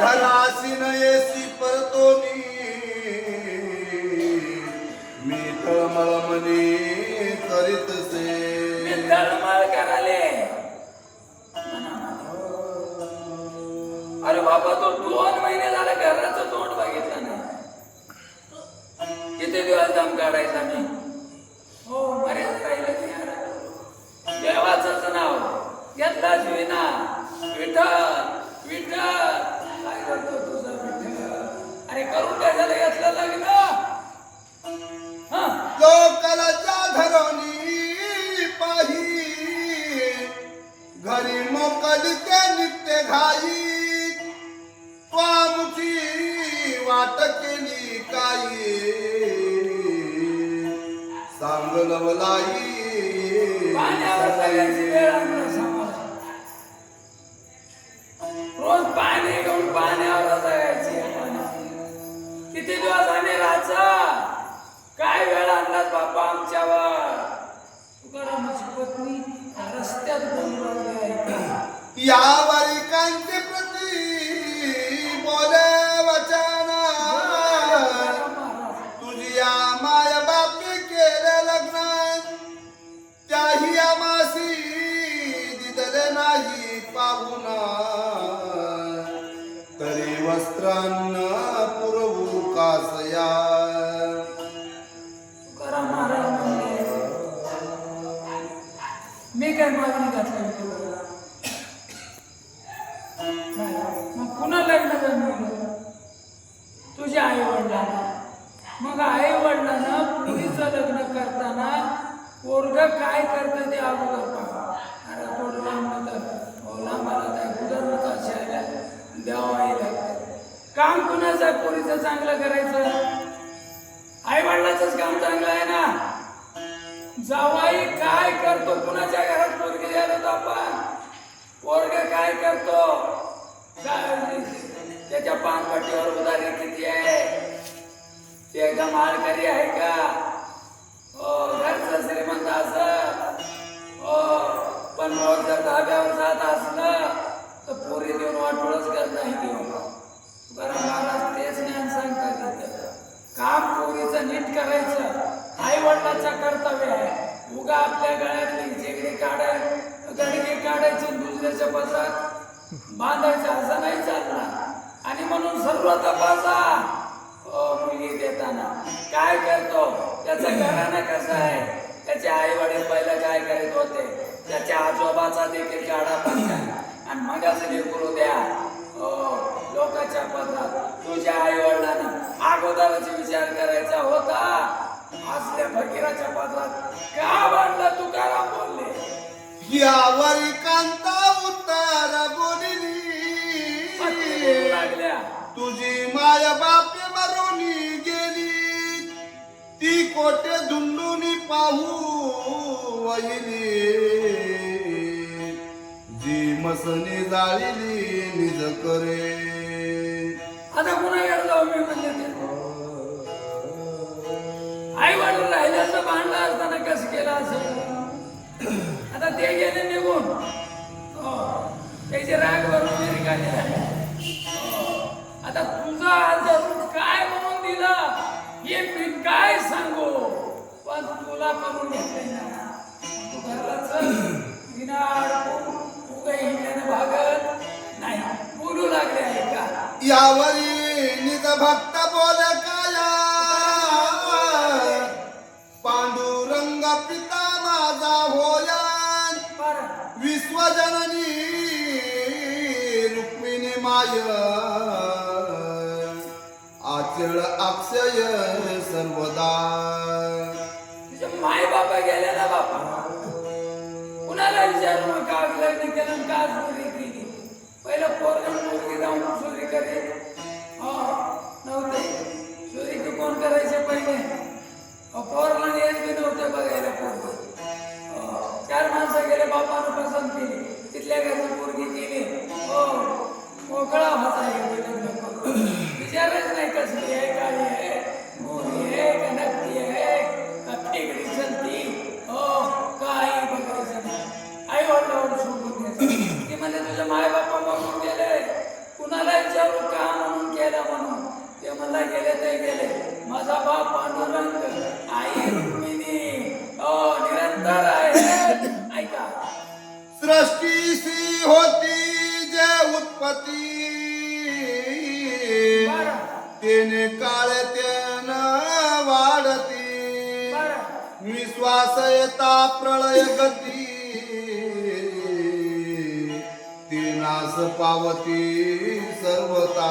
घरासी नयेसी परतोनी। मी तळमळ मनी करीतसे मी तळमळ कराले। अरे बाबा तो दोन महिने झाले घराचं तोंड बघितलं नाही। किती दिवस दम काढायचा मी? हो बरेच राहिले. देवाचंच नाव। यंदाच विना विठ्ठल विठ्ठल. काय करतो तुझा विठ्ठल? अरे करून काय झालं यातलं लग्न त्याही मासी दिदले नाही पाहुणा तरी वस्त्रांना पुरवू कासया मी काय मागणी घातली मग पुन्हा लग्न जमवलं तुझ्या आई वडिलांना मग आई वडिलांना मुलीचं लग्न करताना पोरग काय करतं ते अगोदर पहा. अरे थोडं लांब ओला मला काय कुदरच असायला द्यावाही काम कुणाचं? आहे पोरीचं चांगलं करायचं. आई वडिलाचंच काम चांगलं आहे ना? जावाई काय करतो? कुणाच्या घरात पोरगे द्यायला तो आपण? पोरग काय करतो? काय? त्याच्या पानपट्टीवर उदारी किती आहे? ते एकदम गमाळकरी आहे का? हो. श्रीमंत असं हो पण रोज जर धाब्यावर जात असलं तर पोरी देऊन वाटोळच करत नाही देऊन बरं महाराज तेच ज्ञान सांगतात काम पोरीचं नीट करायचं आई वडिलाचं कर्तव्य आहे. उगा आपल्या गळ्यातली जेगडी काढाय गडगे काढायची दुसऱ्याच्या पत्रात बांधायचं असं नाही चालणार. आणि म्हणून सर्व तपासा. हो, मुलगी देताना. काय करतो? त्याचं घराणं कसं आहे त्याचे आई वडील पहिलं काय करीत होते आजोबाचा देखील काढा पाहिजे आणि मगाच करू द्या लोकांच्या पत्रात तुझ्या आई वडिलांना अगोदरच विचार करायचा होता. असल्या फकीराच्या पत्रात का बांधला तुकाराम बोलले? यावरी कांता उत्तर बोलिली. बोलू लागल्या. तुझी माय बापे मरुनी गेली. ती कोटे धुंडूनी पाहू वहिली? मसनी जाळीली निज करे. आता पुन्हा कुणा जाऊ मी म्हणजे ते. आई वडील राहिल्याचं भांडलं असताना कसं केलं असं? आता ते गेले निघून. हो. त्याचे राग भरून निघाले हो. आता तुझा आजार काय म्हणून दिला? हे मी काय सांगू? पण तुला करून घेतले ना तू घरला चल. विना अडकून उगा हिंडण्यानं भागत नाही. बोलू लागले आहे का? यावरी निज भक्त बोल काया. पांडुरंग पिता माझा होया. बरं. विश्वजननी रुक्मिणी माय. आचळ अक्षय सर्वदा. माय बाबा गेले ना बापा. कुणाला विचारू नका लग्न केलं आणि का चोरी केली? पहिलं पोरगण मुलगी जाऊन चोरी करे हो नव्हते. चोरी की कोण करायचे पहिले? अहो, येत बी नव्हते बघायला पोरग. चार माणसं गेले बापानं पसंत केली. तिथल्या घरची पोरगी केली. हो मोकळा होता आहे लग्न विचारच नाही कसली आहे? काळी मध्ये तुझ्या मायबापा मागून गेले कुणाला विचारू? का म्हणून केलं म्हणून? ते मला गेले ते गेले. माझा बाप पांडुरंग आई रुक्मिणी ओ निरंतर आहे. ऐका. सृष्टी होती जे उत्पत्ती. तेने काळ त्यान वाढती. निश्वास येता प्रळय गती. नाश पावती सर्वता.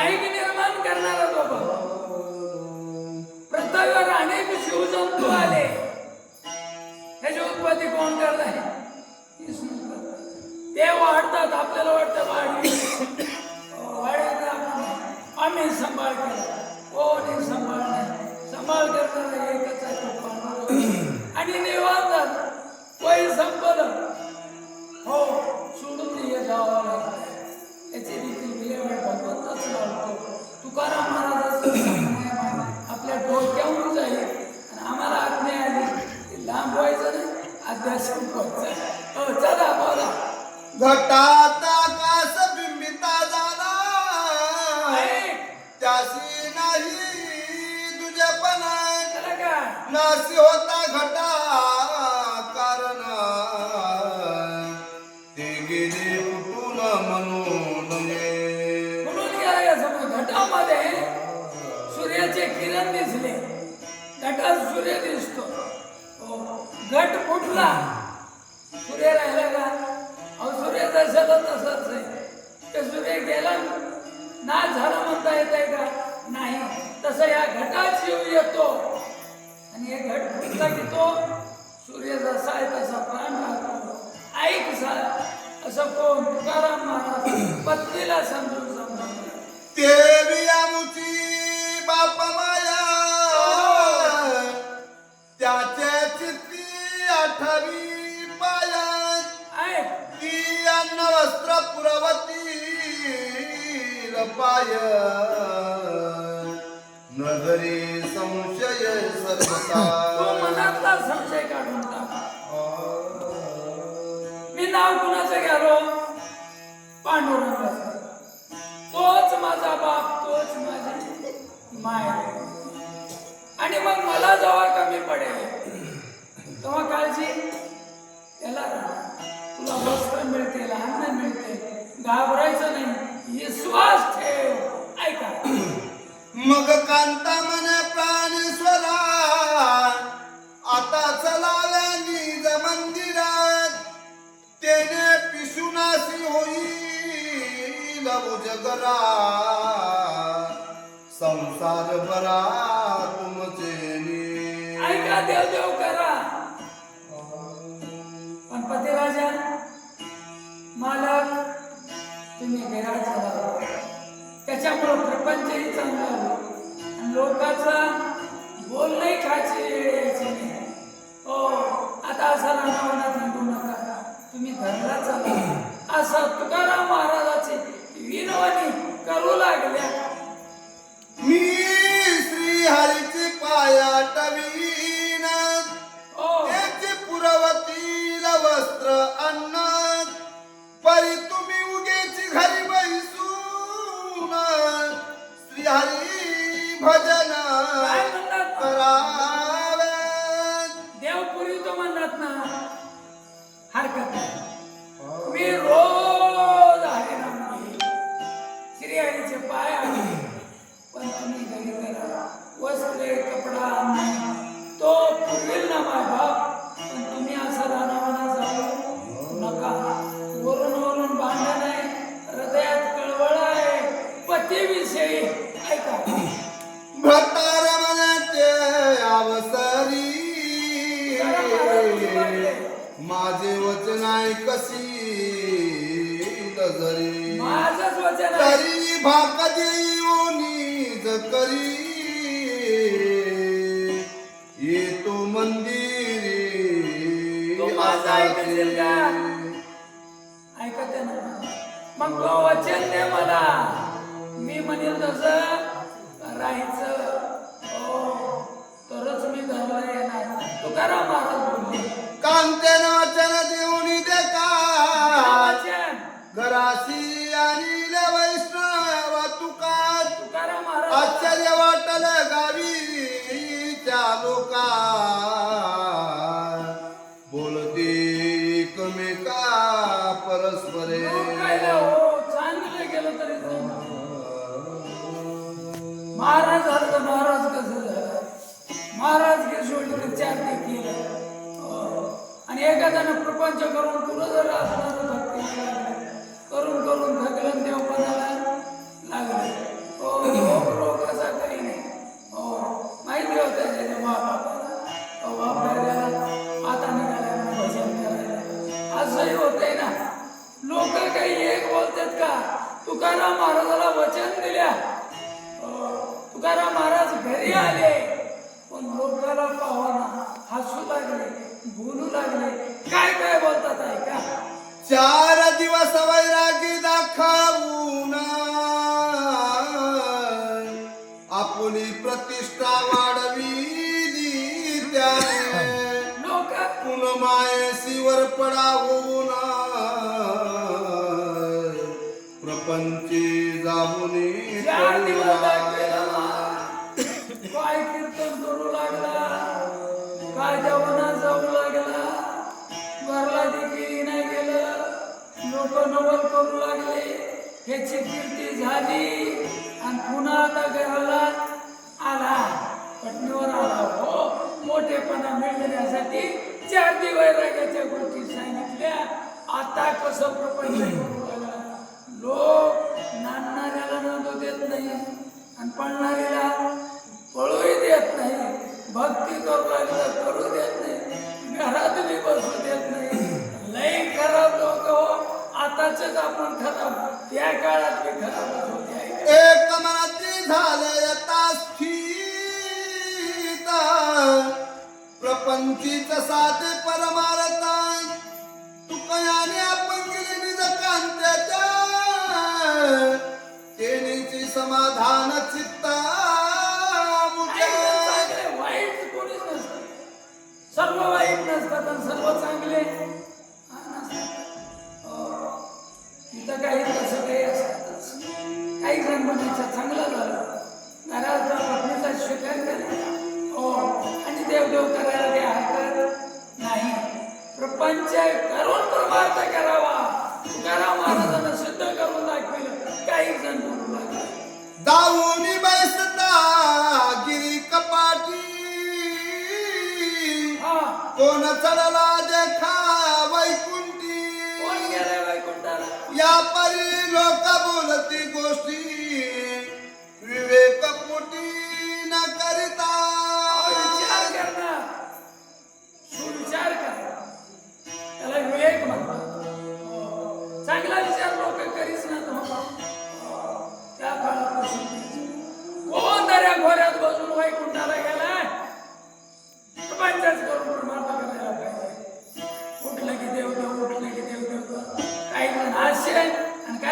ऐक निर्माण करणारा तो पृथ्वीवर अनेक शिवजंतू आले. ह्याची उत्पत्ती कोण करत आहे ते वाढतात आपल्याला वाटतं वाढली. वाढायचं आम्ही सांभाळ केला. कोणी सांभाळ नाही. सांभाळ करताना एकच आहे आणि निवांत. वय संपलं. हो. सोडून याची देखील विल्हेवाट भगवंतच लावतो तुकाराम महाराजाचं आपल्या डोक्यावरून जाईल आणि आम्हाला आज्ञा आली की लांब व्हायचं नाही अभ्यास संपवायचा चला बोला घटात किरण दिसले. गटात सूर्य दिसतो. हो, गट घट फुटला. सूर्य राहिला का? अहो सूर्य जसं तसंच आहे. ते सूर्य गेला. नाश झाला म्हणता येत आहे का? नाही. तसं या घटात शिव येतो. आणि हे घट फुटला की तो सूर्य जसा आहे तसा प्राण राहतो. ऐक सा असं कोण? तुकाराम महाराज पत्नीला समजून समजून देवी बियामुची बाप माया. त्याचे चित्ती आठवी ऐक ती अन्न वस्त्र पुरवती पाय. नजरी संशय सर्वता. मनातला संशय काढून मी नाव कुणाचं घ्यालो? पांडुरंगाचं. तोच माझा बाप तोच माझी. माय. आणि मग मला जेव्हा कमी पडेल तेव्हा काळजी त्याला तुला वस्त्र मिळते लहान मिळते घाबरायचं नाही विश्वास ठेव. ऐका. मग कांता मन प्राण स्वरा. आता चलाव्या निज मंदिरात. तेने पिशुनाशी होईल जगरा संसार बरा तुमचे ऐका देव देव करा. पण पतिराजा मालक तुम्ही विराट झाला. त्याच्यामुळं प्रपंचही चांगला लोकाचा लोकांचा बोलणंही खायची यायची नाही. हो आता असा रानावनात थांबू नका. तुम्ही घरला चला असं तुकाराम महाराजाची विनवणी करू लागल्या. वस्त्र अन्न परी तुम्ही उगेची घरी बैसून भजन काय म्हणतात? करावे देवपुरी तो म्हणतात ना हरकत नाही. मी रोज आहे. श्रीहरीचे पाय आहे. पण तुम्ही घरी वस्त्रे कपडा तो पुरेल ना पण तुम्ही असं रानावाना जाऊ नका. वरून वरून भांडण आहे. हृदयात कळवळ आहे. पतीविषयी ऐका. भटार मनाचे अवसरी माझे वचन आहे कशी माझंच वचन तरी भाक माझं का? मग तो वचन दे मला. मी म्हणेल तसं राहायचं. हो तरच मी घरला येणार. तुकाराम महाराज बोलले. कांतेन वचन देऊन प्रपंच करून तुला जर काय कीर्तन करू लागला? काय जेवणा जाऊ लागला? घरला देखील नाही गेलं? लोक नवल करू लागले. ह्याची कीर्ती झाली. आणि पुन्हा आता घराला आला. पटणीवर आला. हो मोठेपणा मिळवण्यासाठी चार दिवस रागाच्या गोष्टी सांगितल्या. आता कसं प्रपंच लोक नांदणाऱ्याला नांदू देत नाही. आणि पडणाऱ्याला पळूही देत नाही. भक्ती करू लागलं करू देत नाही. घरात बी बसू देत नाही. लई खराब लोक हो. आताच आपण खराब. त्या काळात बी खराब होते एक मनाची झाले यथा स्थित. प्रपंचीच साधे परमारता तुकयाने आपण गेले निज कांत्याच्या तेनेची समाधान चित्ता. असतात आणि सर्व चांगले. इथं काही तसं काही असतातच. काही जण चांगला चांगलं झालं. घरात पत्नीचा स्वीकार केला हो. आणि देवदेव करायला काही हरकत नाही. प्रपंच करून प्रभात करावा. तुकाराम महाराजांना सिद्ध करून दाखविलं. काही जण बोलू लागले. दाऊनी बैसता कोण चढला देखा वैकुंठी? या परी लोक बोलती गोष्टी. विवेक पोटी न करिता. सुविचार कर त्याला विवेक म्हणतात. चांगला विचार लोक करीच ना तो त्या काळापासून. कोण दऱ्या घोऱ्यात बसून वैकुंठाला गेलाय? प्रपंचच करून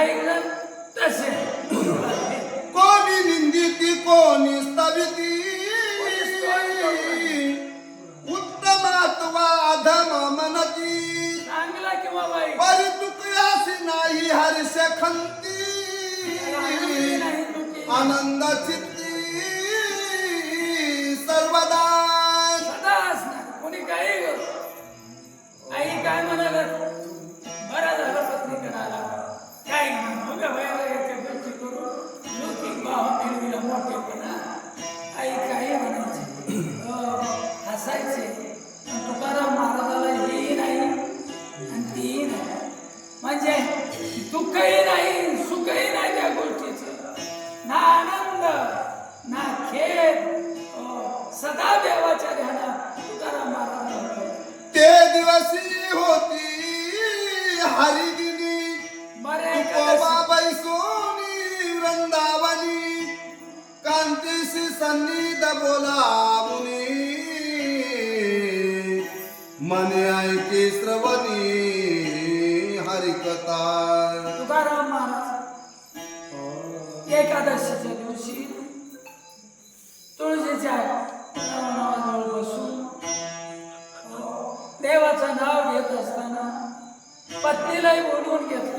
जण तसे. कोणी निंदिती कोणी स्तविती. उत्तमात्वा अधम मनती. चांगला किंवा वाईट? परी तुकयासी नाही हर्ष खंती. चांगली नाही चुकी. आनंद चित्ती. सर्वदा सदा देवाच्या ध्यानात तुकाराम महाराज ते दिवसी होती. पत्नीलाही बोलवून घेतलं आणि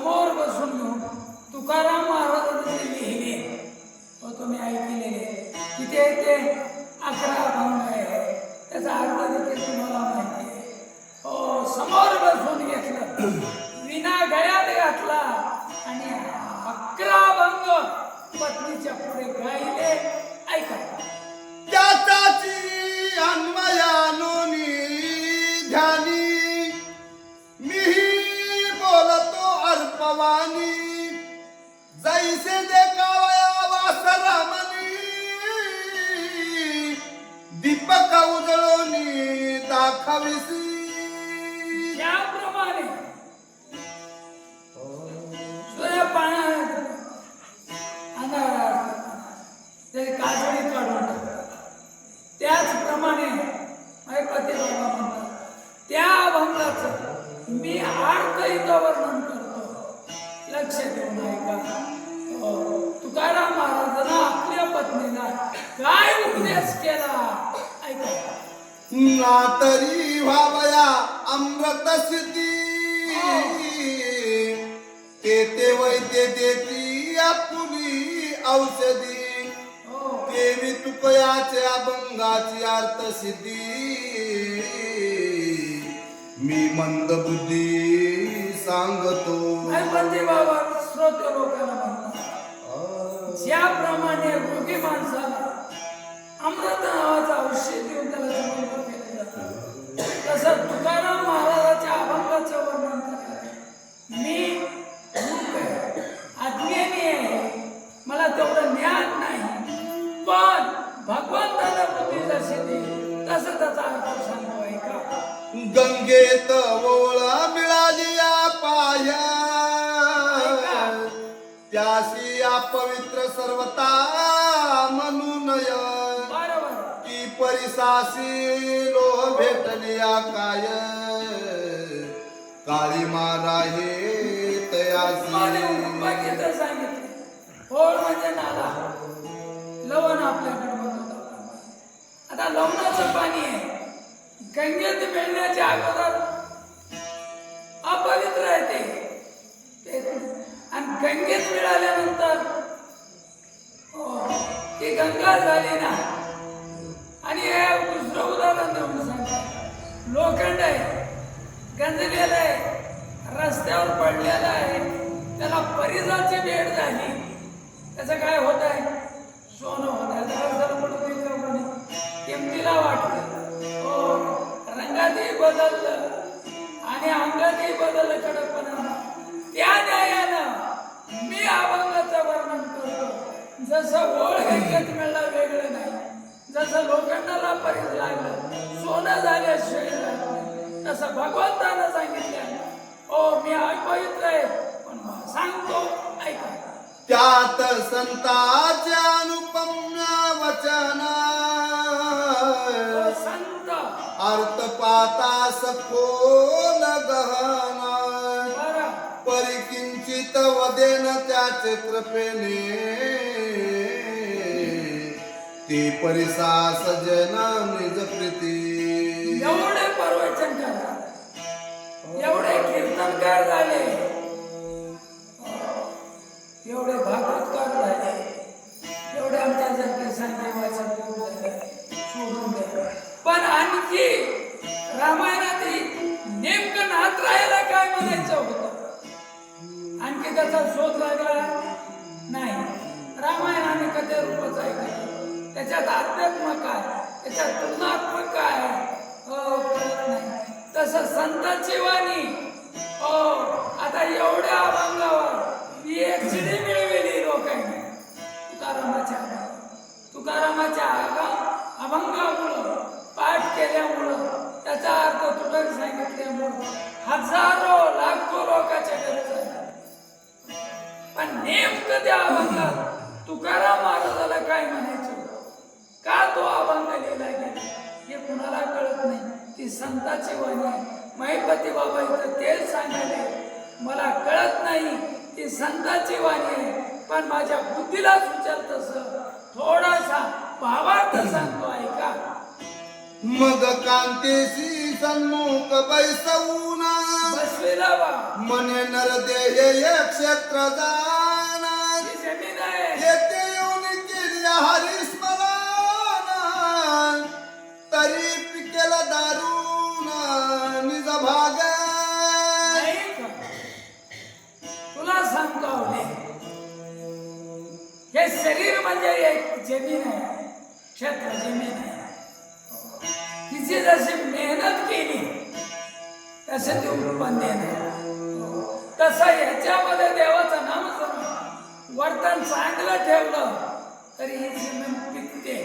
समोर बसून तुकाराम महाराज दाखविसी त्याप्रमाणे सूर्य पाण्यात ते काजळी काढून बाबा म्हणतात त्या अभंगाचं मी अर्थ इथं वर्णन करतो. लक्ष देऊन ऐका. हो, तुकाराम महाराजांना आपल्या पत्नीला काय उपदेश केला? ना तरी व्हावया अमृत सिद्धी ते वैद्य देती आपुली औषधी. देवी तुकयाचे अभंगाची अर्थ सिद्धी. मी मंद बुद्धी सांगतो. बाबा श्रोते लोकांना ज्याप्रमाणे रोगी माणसाला अमृत नावाचं औषध देऊन त्याला जिवंत केलं जातं. तसं तुकाराम महाराजाच्या अभंगाचं वर्णन मी मूर्ख आहे, अज्ञानी आहे. मला तेवढं ज्ञान नाही. पण भगवंताला बुद्धी जशी तसं त्याचा अर्थ सांगतो ऐका. गंगेत ओळा मिळाली या पाया. त्याशी अपवित्र सर्वता म्हणून की परिसासी लोह भेटलिया काय काळी मारा हे माने तयासी बघितलं होळ म्हणजे नाला. लवण आपल्याकडे आता लवणाचं पाणी आहे. गंगेत मिळण्याच्या अगोदर अपवित्र आहे ते. आणि गंगेत मिळाल्यानंतर हो, ती गंगा झाली ना. आणि हे दुसरं उदाहरण देऊन सांगा लोखंड आहे गंजलेलं आहे रस्त्यावर पडलेलं आहे त्याला परिजाची भेट झाली. त्याचं काय होत आहे? सोनं होत आहे. त्याला पडून कोणी किमतीला वाटलं. हो रंगातही बदललं आणि अंगातही बदललं कडकपणा त्या न्यायानं मी अभंगाचं वर्णन करतो. जसं ओळ गंगेत मिळलं वेगळं नाही. जसं लोखंडाला परीस लागलं सोनं लागलं नाही. तसं भगवंतानं सांगितलं ओ मी अपवित्र आहे पण सांगतो ऐका. त्यात संताच्या अनुपम्य वचना संत. अर्थ पाता सखोल गहना परिकिंचित वदेन त्याचे कृपेने ते परिसा सजना निज प्रीती एवढे प्रवचन करा. एवढे कीर्तनकार झाले. एवढे भागवतकार झाले. एवढे आमच्या संजय वाचन झाले. सोडून द्या पण आणखी रामायणातही नेमकं नात राहायला काय म्हणायचं होतं? आणखी त्याचा शोध लागला? नाही. रामायण आणि कथे रूपच आहे त्याच्यात अध्यात्म काय? त्याच्यात तुलनात्मक काय? हो नाही. तसं संतांची वाणी. हो आता एवढ्या अभंगावर पीएचडी मिळवली लोकांनी. तुकारामाच्या तुकारामाच्या अभंगामुळं पाठ केल्यामुळं त्याचा अर्थ तुला सांगितल्यामुळं हजारो लाखो लोकांच्या गरज आहे पण नेमकं त्या अभंगात तुकाराम महाराजाला काय ती संताची वाणी महिपती बाबा इथं तेच सांगायले मला कळत नाही ती संताची वाणी आहे. पण माझ्या बुद्धीला सुचल तसं. थोडासा भावार्थ सांगतो ऐका. मग कांतेशी सन्मुख बैसवून बसलेला बा. मने नरदेह क्षेत्र ही जमीन आहे. येथे येऊन केली हरिस्मरण तरी केला दारून निज भाग तुला सांगतो हे शरीर म्हणजे एक जमीन आहे क्षेत्र जमीन आहे. तिची जशी मेहनत केली तसे ते उत्पन्न देणार तसं याच्यामध्ये देवाचं नाम वर्तन चांगलं ठेवलं तरी ही जमीन पिकते.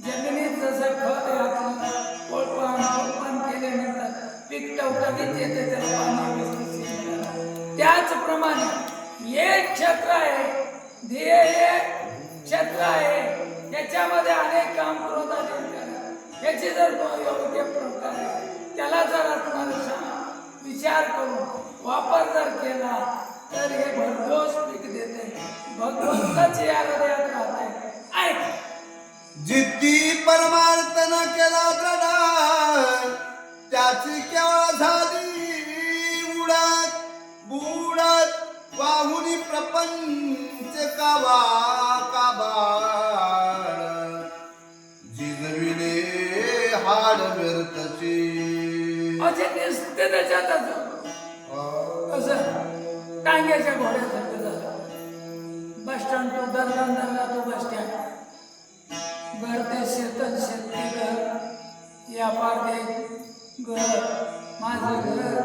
जमिनीत जसं खत घातलं कोळपान कोळपान केल्यानंतर पीक टवटवीत येते त्याला पाणी व्यवस्थित त्याचप्रमाणे हे क्षेत्र आहे ध्येय हे क्षेत्र आहे याच्यामध्ये अनेक काम करून आले याची जर योग्य प्रकारे त्याला जर आपण विचार करून वापर जर केला तर हे भरघोस पीक देते. भगवंतच या हृदयात जिद्दी परमार्थ न केला दृढ त्याची केवळ झाली उडत बुडत वाहुनी प्रपंच कावा काबाड जिजविले हाड व्यर्थची. असे दिसते त्याच्यातच कसं टांग्याच्या घोड्यासारखं झालं. बस स्टँड तो दरगान दरगा तो बस स्टँड. घर ते शेतन शेती घर पारदे घर माझं घर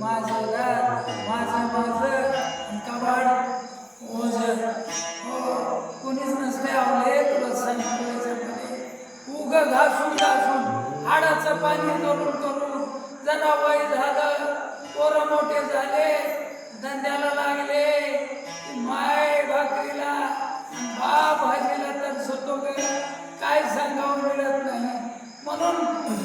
माझं घर माझं माझं कबाड ओझ. हो कोणीच नसते आवले तुला सांगितलं उग घासून घासून हाडाचं पाणी करून करून जरा झालं पोरं मोठे झाले धंद्याला लागले. माय भाकरीला बाप भाजीला तर सतो काय सांगावं मिळत नाही. म्हणून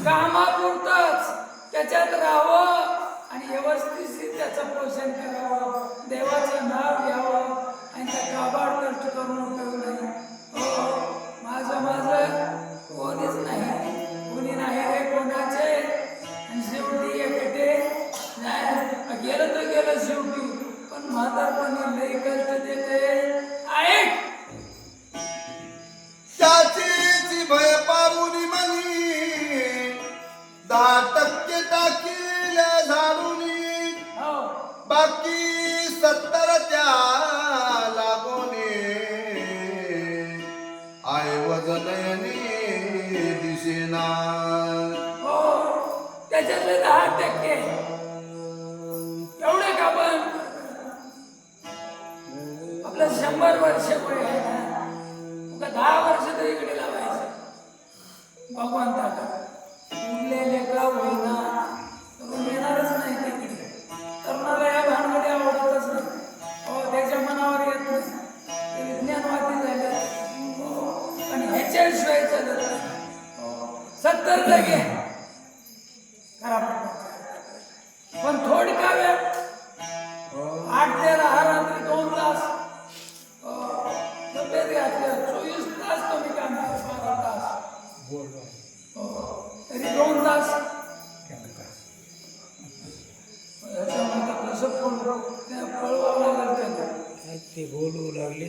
कामापुरतच त्याच्यात राहावं आणि व्यवस्थित त्याचं पोषण करावं. देवाचं नाव घ्यावं. शंभर वर्ष वय आहे ना उगा दहा वर्ष तरी इकडे लावायचं. भगवंताकडे उरलेले का होईना? करून येणारच नाही तिकडे. तरुणाला या भानगडी आवडतच नाही. हो त्याच्या मनावर येत नाही. विज्ञानवादी झाले. हो, आणि ह्याच्याशिवाय चालत हो, सत्तर जागे ते बोलू लागले